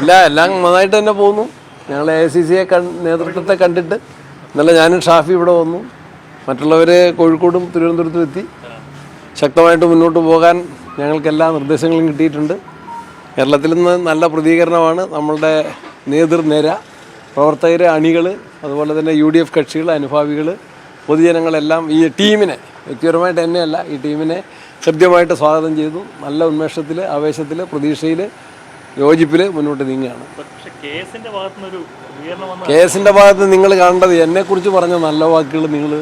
ഇല്ല എല്ലാം നന്നായിട്ട് തന്നെ പോകുന്നു. ഞങ്ങൾ എ സി സിയെ നേതൃത്വത്തെ കണ്ടിട്ട് ഇന്നലെ ഞാനും ഷാഫി ഇവിടെ വന്നു. മറ്റുള്ളവർ കോഴിക്കോടും തിരുവനന്തപുരത്തും എത്തി. ശക്തമായിട്ട് മുന്നോട്ട് പോകാൻ ഞങ്ങൾക്ക് എല്ലാ നിർദ്ദേശങ്ങളും കിട്ടിയിട്ടുണ്ട്. കേരളത്തിൽ നിന്ന് നല്ല പ്രതികരണമാണ് നമ്മളുടെ നേതൃനിര പ്രവർത്തകർ അണികൾ അതുപോലെ തന്നെ യു ഡി എഫ് കക്ഷികൾ അനുഭാവികൾ പൊതുജനങ്ങളെല്ലാം ഈ ടീമിനെ വ്യക്തിപരമായിട്ട് എന്നെയല്ല ഈ ടീമിനെ ഹൃദ്യമായിട്ട് സ്വാഗതം ചെയ്തു. നല്ല ഉന്മേഷത്തിൽ ആവേശത്തിൽ പ്രതീക്ഷയിൽ യോജിപ്പിൽ മുന്നോട്ട് നീങ്ങുകയാണ്. കേസിന്റെ കേസിന്റെ ഭാഗത്ത് നിങ്ങൾ കാണേണ്ടത് എന്നെക്കുറിച്ച് പറഞ്ഞ നല്ല വാക്കുകൾ നിങ്ങൾ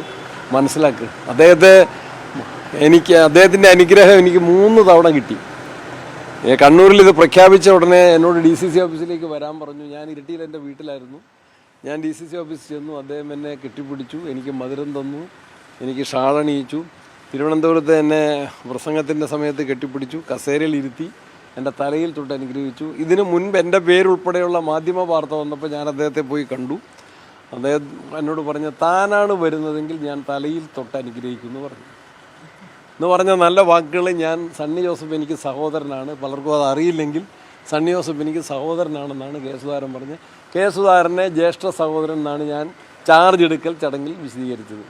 മനസ്സിലാക്കുക അദ്ദേഹത്തെ എനിക്ക് അദ്ദേഹത്തിന്റെ അനുഗ്രഹം എനിക്ക് മൂന്ന് തവണ കിട്ടി. കണ്ണൂരിൽ ഇത് പ്രഖ്യാപിച്ച ഉടനെ എന്നോട് ഡി സി സി ഓഫീസിലേക്ക് വരാൻ പറഞ്ഞു. ഞാൻ ഇരട്ടിയിൽ എന്റെ വീട്ടിലായിരുന്നു. ഞാൻ ഡി സി സി ഓഫീസിൽ ചെന്നു. അദ്ദേഹം എന്നെ കെട്ടിപ്പിടിച്ചു. എനിക്ക് മധുരം തന്നു. എനിക്ക് ഷാളണിയിച്ചു. തിരുവനന്തപുരത്ത് എന്നെ പ്രസംഗത്തിന്റെ സമയത്ത് കെട്ടിപ്പിടിച്ചു. കസേരയിൽ ഇരുത്തി. എന്റെ തലയിൽ തൊട്ട് അനുഗ്രഹിച്ചു. ഇതിനു മുൻപ് എന്റെ പേരുൾപ്പെടെയുള്ള മാധ്യമ വാർത്ത വന്നപ്പോൾ ഞാൻ അദ്ദേഹത്തെ പോയി കണ്ടു. അദ്ദേഹം എന്നോട് പറഞ്ഞ താനാണ് വരുന്നതെങ്കിൽ ഞാൻ തലയിൽ തൊട്ട് അനുഗ്രഹിക്കുന്നു പറഞ്ഞു. എന്ന് പറഞ്ഞ നല്ല വാക്കുകൾ ഞാൻ സണ്ണി ജോസഫ് എനിക്ക് സഹോദരനാണ്. പലർക്കും അത് അറിയില്ലെങ്കിൽ സണ്ണി ജോസഫ് എനിക്ക് സഹോദരനാണെന്നാണ് കെ സുധാകരൻ പറഞ്ഞത്. കെ സുധാകരനെ ജ്യേഷ്ഠ സഹോദരൻ എന്നാണ് ഞാൻ ചാർജ് എടുക്കൽ ചടങ്ങിൽ വിശദീകരിച്ചത്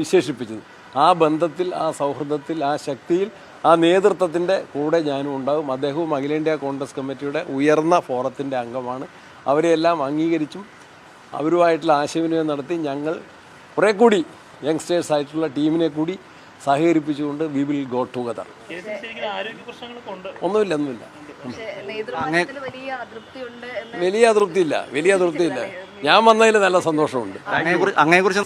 വിശേഷിപ്പിച്ചത്. ആ ബന്ധത്തിൽ ആ സൗഹൃദത്തിൽ ആ ശക്തിയിൽ ആ നേതൃത്വത്തിന്റെ കൂടെ ഞാനും ഉണ്ടാകും അദ്ദേഹവും അഖിലേന്ത്യാ കോൺഗ്രസ് കമ്മിറ്റിയുടെ ഉയർന്ന ഫോറത്തിന്റെ അംഗമാണ്. അവരെയെല്ലാം അംഗീകരിച്ചും അവരുമായിട്ടുള്ള ആശയവിനിമയം നടത്തി ഞങ്ങൾ കുറേ കൂടി യങ്സ്റ്റേഴ്സ് ആയിട്ടുള്ള ടീമിനെ കൂടി സഹകരിപ്പിച്ചുകൊണ്ട് വി വിൽ ഗോ ടുഗദർ ഒന്നുമില്ല ഒന്നുമില്ല. നേതൃത്വത്തിൽ വലിയ അതൃപ്തിയില്ല വലിയ അതൃപ്തിയില്ല. ഞാൻ വന്നതിൽ നല്ല സന്തോഷമുണ്ട്. അങ്ങനെ അങ്ങയെക്കുറിച്ച്